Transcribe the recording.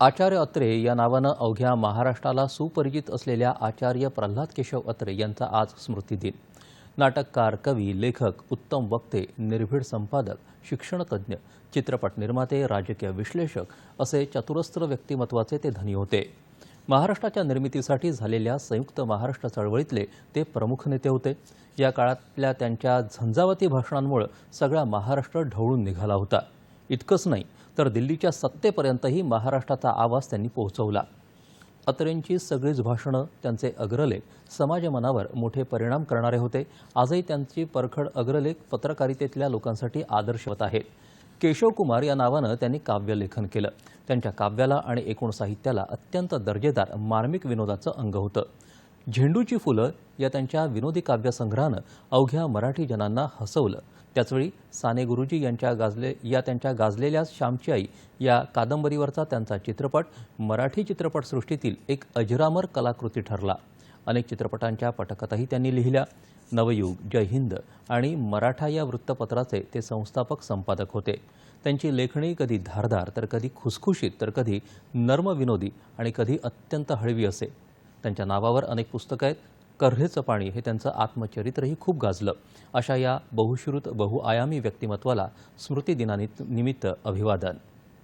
आचार्य अत्रे या नावानं अवघ्या महाराष्ट्राला सुपरिचित असलेल्या आचार्य प्रल्हाद केशव अत्रे यांचा आज स्मृतिदिन नाटककार कवी लेखक उत्तम वक्ते निर्भीड संपादक शिक्षणतज्ज्ञ चित्रपट निर्माते राजकीय विश्लेषक असे चतुरस्त्र व्यक्तिमत्वाचे ते धनी होते. महाराष्ट्राच्या निर्मितीसाठी झालेल्या संयुक्त महाराष्ट्र चळवळीतले ते प्रमुख नेते होते. या काळातल्या त्यांच्या झंझावती भाषणांमुळे सगळा महाराष्ट्र ढवळून निघाला होता. इतकंच नाही तर दिल्लीच्या सत्तेपर्यंतही महाराष्ट्राचा आवाज त्यांनी पोहोचवला. अत्रेंची सगळीच भाषणं त्यांचे अग्रलेख समाजमनावर मोठे परिणाम करणारे होते. आजही त्यांची परखड अग्रलेख पत्रकारितेतल्या लोकांसाठी आदर्शवत आहेत केशवकुमार या नावानं त्यांनी काव्यलेखन केलं. त्यांच्या काव्याला आणि एकूण साहित्याला अत्यंत दर्जेदार मार्मिक विनोदाचं अंग होतं. झेंडूची फुलं या त्यांच्या विनोदी काव्यसंग्रहानं अवघ्या मराठी जनांना हसवलं. त्याचवेळी साने गुरुजी यांच्या गाजले या त्यांच्या गाजलेल्या श्यामची आई या कादंबरीवरचा त्यांचा चित्रपट मराठी चित्रपटसृष्टीतील एक अजरामर कलाकृती ठरला. अनेक चित्रपटांच्या पटकथाही त्यांनी लिहिल्या. नवयुग जय हिंद आणि मराठा या वृत्तपत्राचे ते संस्थापक संपादक होते. त्यांची लेखणी कधी धारदार तर कधी खुसखुशीत तर कधी नर्मविनोदी आणि कधी अत्यंत हळवी असे. त्यांच्या नावावर अनेक पुस्तकं आहेत. कर्हेचं पाणी हे त्यांचं आत्मचरित्रही खूप गाजलं. अशा या बहुश्रुत बहुआयामी व्यक्तिमत्वाला स्मृतिदिनानिमित्त अभिवादन.